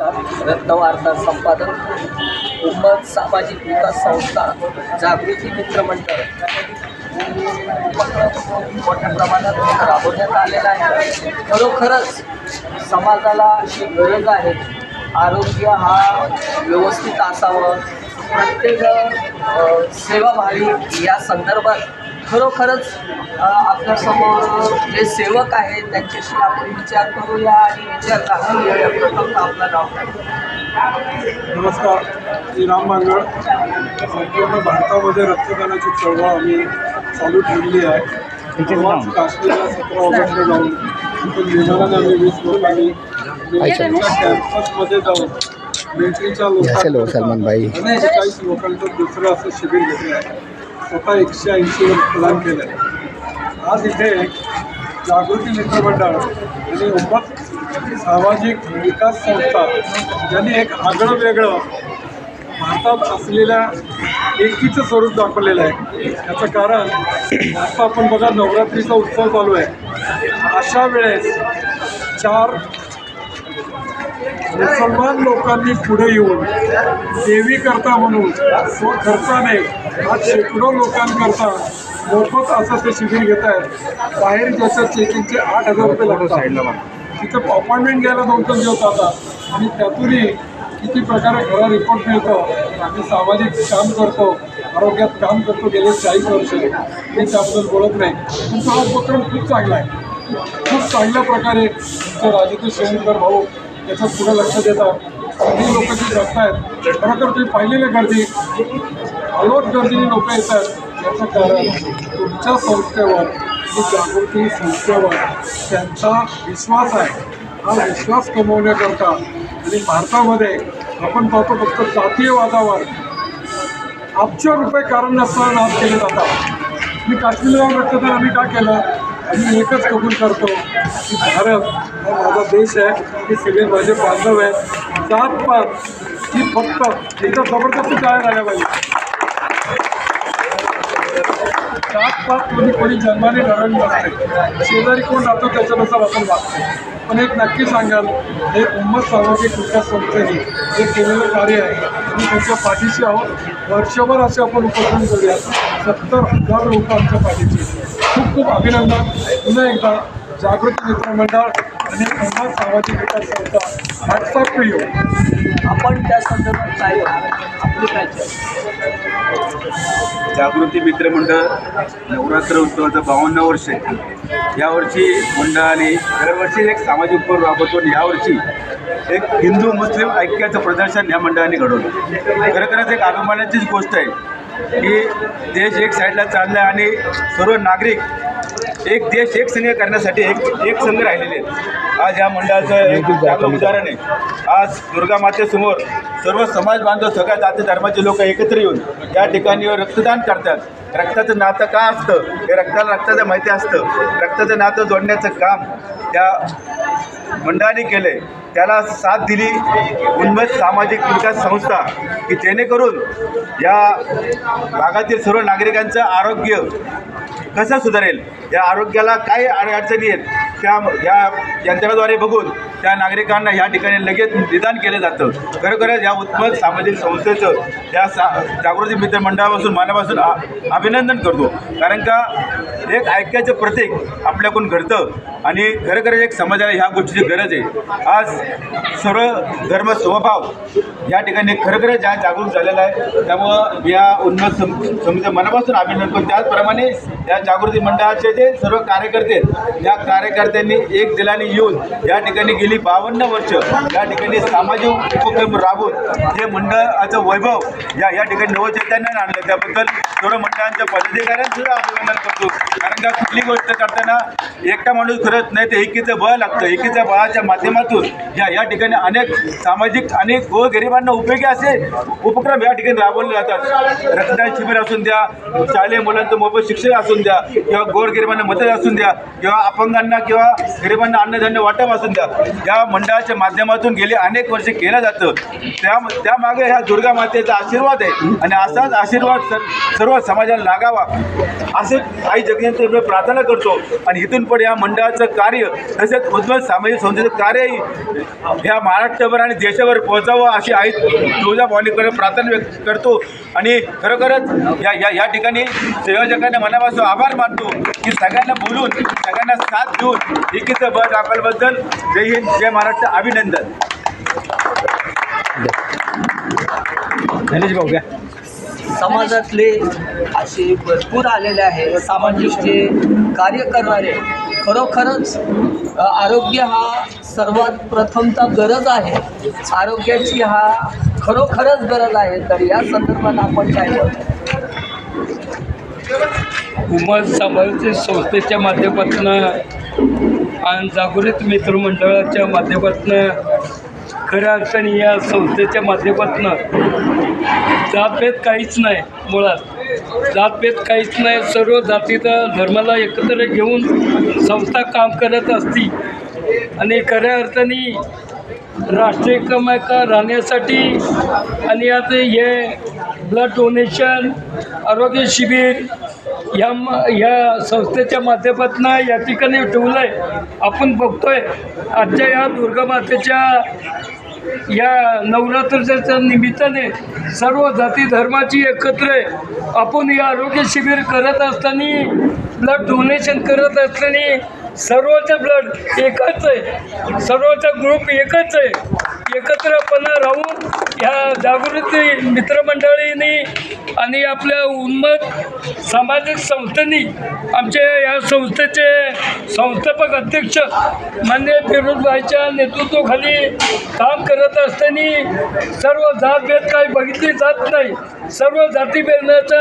रत्नवार्ता संपादक उम्मत सामाजिक विकास संस्था जागृती मित्र मंडळ. मोठ्या प्रमाणात राबवण्यात आलेला आहे. खरोखरच समाजाला अशी गरज आहे. आरोग्य हा व्यवस्थित असावं. प्रत्येक सेवाभावी या संदर्भात खरोखरच आपल्यासमोर जे सेवक आहेत त्यांच्याशी आपण विचार करूया आणि विचार जाणून घेऊया प्रथम आपलं नाव नमस्कार मी राम बांगड. संपूर्ण भारतामध्ये रक्तदानाची चळवळ आम्ही चालू ठेवली आहे. काश्मीरला सतरा ऑगस्टला जाऊन तिथून विमानाने आम्ही वीस लोकांनी मिलिटरीच्या कॅम्पसमध्ये जाऊन मिलिटरीच्या लोकांना सलमान भाई. चाळीस लोकांचं दुसरं असं शिबिर घेतलं आहे. स्वतः एकशे ऐंशी प्रदान केलं आहे आज इथे जागृती मित्र मंडळ आणि उन्मत सामाजिक विकास संस्था यांनी एक आगळं वेगळं भारतात असलेल्या एकीचं स्वरूप दाखवलेलं आहे. याचं कारण आता आपण बघा नवरात्रीचा उत्सव चालू आहे. अशा वेळेस चार मुसलमान लोकांनी पुढे येऊन देवी करता म्हणून खर्चाने आज शेकडो लोकांकरता मोफत असं ते शिबिर घेत आहेत. बाहेर ज्याच्या चेकिंगचे आठ हजार रुपये लागतात. तिथं अपॉइंटमेंट घ्यायला दोन तीन दिवस जातात. आणि त्यातूनही किती प्रकारे खरा रिपोर्ट मिळतो आम्ही सामाजिक काम करतो आरोग्यात काम करतो गेले चाळीस वर्ष. मी त्याबद्दल बोलत नाही. तुमचा हा उपक्रम खूप चांगला आहे. खूप चांगल्या प्रकारे आमचे राजकीय शेणकर भाऊ. याच्यात पुढे लक्ष देतात. लोक जी जास्त आहेत खरं तर तुम्ही पाहिलेल्या गर्दी अलोट गर्दीने लोक येतात. याचं कारण तुमच्या संस्थेवर ही जागृती संस्थेवर त्यांचा विश्वास आहे. हा विश्वास कमवण्याकरता आणि भारतामध्ये आपण पाहतो फक्त जातीयवादावर अब्ज रुपये कारण नसताना नाश केले जातात. मी काश्मीरला जाऊन तर आम्ही का केलं? मी एकच कबूल करतो की भारत हा माझा देश आहे. हे सगळे माझे बांधव आहेत. जात पात ही फक्त तिथं जबरदस्ती काय झाल्या पाहिजे. जात पात कोणी कोणी जन्माने ठरवली नसते शेजारी कोण राहतो त्याच्यानुसार आपण वागतो. पण एक नक्की सांगाल हे उम्मत सामाजिक विकास संस्थेने हे केलेलं कार्य आहे? आणि त्यांच्या पाठीशी आहोत. वर्षभर असे आपण उपक्रम करूया. सत्तर हजार लोक आमच्या पाठीशी खूप खूप अभिनंदन. पुन्हा एकदा जागृती मित्र मंडळ आणि उम्मत सामाजिक विकास संस्था हॅट्सअप टू यू आपण त्या संदर्भात काय आपली काय जागृती मित्र मंडळ नवरात्र उत्सवाचं बावन्न वर्ष आहे. यावर्षी मंडळाने दरवर्षी एक सामाजिक उपक्रम राबवतो आणि यावर्षी एक हिंदू मुस्लिम ऐक्याचं प्रदर्शन या मंडळाने घडवलं. खरोखरच एक अभिमानाचीच गोष्ट आहे की देश एक साईडला चालला आहे आणि सर्व नागरिक एक देश एक संघ करण्यासाठी एक एक संघ राहिलेले आहेत. आज या मंडळाचं एक चांगलं उदाहरण आहे. आज दुर्गा मातेसमोर सर्व समाज बांधव सगळ्या जाती धर्माचे लोक एकत्र येऊन या ठिकाणी रक्तदान करतात. रक्ताचं नातं का असतं? हे रक्ताला रक्ताचं माहिती असतं. रक्ताचं नातं जोडण्याचं काम त्या मंडळाने केलं आहे त्याला साथ दिली उन्मत सामाजिक विकास संस्था की जेणेकरून या भागातील सर्व नागरिकांचं आरोग्य कसं सुधारेल या आरोग्याला काय अड- अडचणी आहेत त्या या यंत्राद्वारे बघून त्या नागरिकांना या ठिकाणी लगेच निदान केलं जातं. खरोखरच या उत्पन्न सामाजिक संस्थेचं या सा जागृती मित्र मंडळापासून मनापासून आ- अभिनंदन करतो. कारण का एक ऐक्याचं प्रतीक आपल्याकडून घडतं आणि खरोखर एक समाजाला ह्या गोष्टीची गरज आहे. आज सर्व धर्म समभाव या ठिकाणी खरोखरच ज्या जागरूक झालेला आहे त्यामुळं या उन्नत सम समिती मनापासून अभिनंदन करतो. त्याचप्रमाणे या जागृती मंडळाचे जे सर्व कार्यकर्ते या कार्यकर्त्यांनी एक दिलाने येऊन या ठिकाणी गेली बावन्न वर्ष. या ठिकाणी सामाजिक उपक्रम राबवून हे मंडळाचं वैभव या या ठिकाणी नवचैतन्याने आणलं. त्याबद्दल सर्व मंडळांच्या पदाधिकाऱ्यांसुद्धा अभिनंदन करतो. कारण का कुठली गोष्ट करताना एकटा माणूस करत नाही तर एकीचं बळ लागतं. एकीच्या बळाच्या माध्यमातून या या ठिकाणी अनेक सामाजिक आणि गोरगरिबांना उपयोगी असे उपक्रम या ठिकाणी राबवले जातात. रक्तदान शिबिर असून द्या शालेय मुलांचं मोफत शिक्षण असून द्या किंवा गोरगरिबांना मदत असून द्या किंवा अपंगांना किंवा गरिबांना अन्नधान्य वाटप असून द्या या मंडळाच्या माध्यमातून गेली अनेक वर्षे केलं जातं. त्या त्यामागे ह्या दुर्गा मातेचा आशीर्वाद आहे आणि असाच आशीर्वाद सर सर्व समाजाला लागावा असे आई जगन्नाथ प्रार्थना करतो. आणि इथून पुढे या मंडळाचं कार्य तसेच उज्ज्वल सामाजिक संस्थेचं कार्यही ह्या महाराष्ट्रभर आणि देशाभर पोहोचावं अशी आई तुळजा भवानीकडे प्रार्थना व्यक्त करतो. आणि खरोखरच या या या ठिकाणी संयोजकांना मनापासून आभार मानतो की सगळ्यांना बोलून सगळ्यांना साथ देऊन एकीचं बळ दाखवल्याबद्दल जय हिंद जय महाराष्ट्र अभिनंदन. गणेश भाऊ घ्या. समाजातले असे भरपूर आलेले आहे सामाजिक जे कार्य करणारे खरोखरच आरोग्य हा सर्वात प्रथमचा गरज आहे. आरोग्याची हा खरोखरच गरज आहे तर या संदर्भात आपण काय उमज समाजाचे संस्थेच्या माध्यमातून आणि जागृत मित्रमंडळाच्या माध्यमातून खऱ्या अर्थाने या संस्थेच्या माध्यमातून जातभेद काहीच नाही मुळात. जातभेद काहीच नाही. सर्व जातीचा धर्माला एकत्र घेऊन संस्था काम करत असती. आणि खऱ्या अर्थाने राष्ट्रीय क्रमांका राहण्यासाठी आणि आता हे ब्लड डोनेशन आरोग्य शिबिर या म या संस्थेच्या माध्यमातून या ठिकाणी ठेवलं आहे आपण बघतोय आजच्या या दुर्गामातेच्या या नवरात्रीच्या निमित्ताने सर्व जाती धर्माची एकत्र आहे. आपण हे आरोग्य शिबिर करत असताना ब्लड डोनेशन करत असताना सर्वचं ब्लड एकच आहे. सर्वचा ग्रुप एकच आहे. एकत्रपणा राहून ह्या जागृती मित्रमंडळींनी आणि आपल्या उन्मत सामाजिक संस्थेनी आमचे या संस्थेचे संस्थापक अध्यक्ष मान्य फिरोजभाईच्या नेतृत्वाखाली काम करत असताना सर्व जातभेद काही बघितली जात नाही. सर्व जातीभेदाचा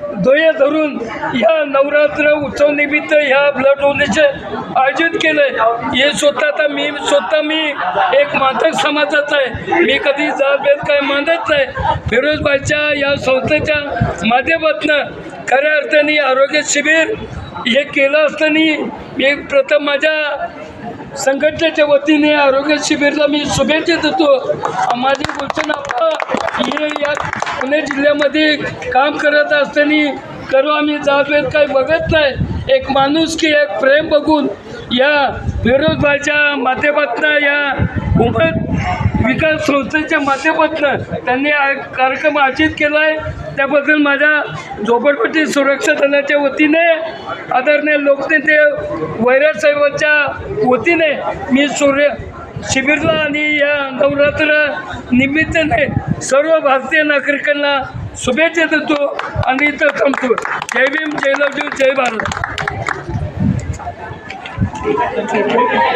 ध्येय धरून ह्या नवरात्र उत्सवनिमित्त ह्या ब्लड डोनेशन आयोजित केलं आहे हे स्वतः आता मी स्वतः मी एक मातक समाजाचा आहे. मी कधी जातभेद काय मानत नाही. फिरोजबाईच्या या संस्थेच्या माध्यमातून खऱ्या अर्थाने आरोग्य शिबिर हे केलं असताना मी प्रथम माझ्या संघटनेच्या वतीने आरोग्य शिबिरला मी शुभेच्छा देतो. माझी गोष्ट हे या पुणे जिल्ह्यामध्ये काम करत असताना सर्व आम्ही जावेत काही बघत नाही. एक माणूस की एक प्रेम बघून या फिरोजबाईच्या माध्यमातून या उमद विकास संस्थेच्या माध्यमातून त्यांनी कार्यक्रम आयोजित केला आहे त्याबद्दल माझ्या झोपडपट्टी सुरक्षा दलाच्या वतीने आदरणीय लोकनेते वैराट साहेबांच्या वतीने मी सूर्य शिबिरला आणि या नवरात्र निमित्ताने सर्व भारतीय नागरिकांना शुभेच्छा देतो आणि इथं थांबतो. जय भीम जय लव जय भारत. Okay.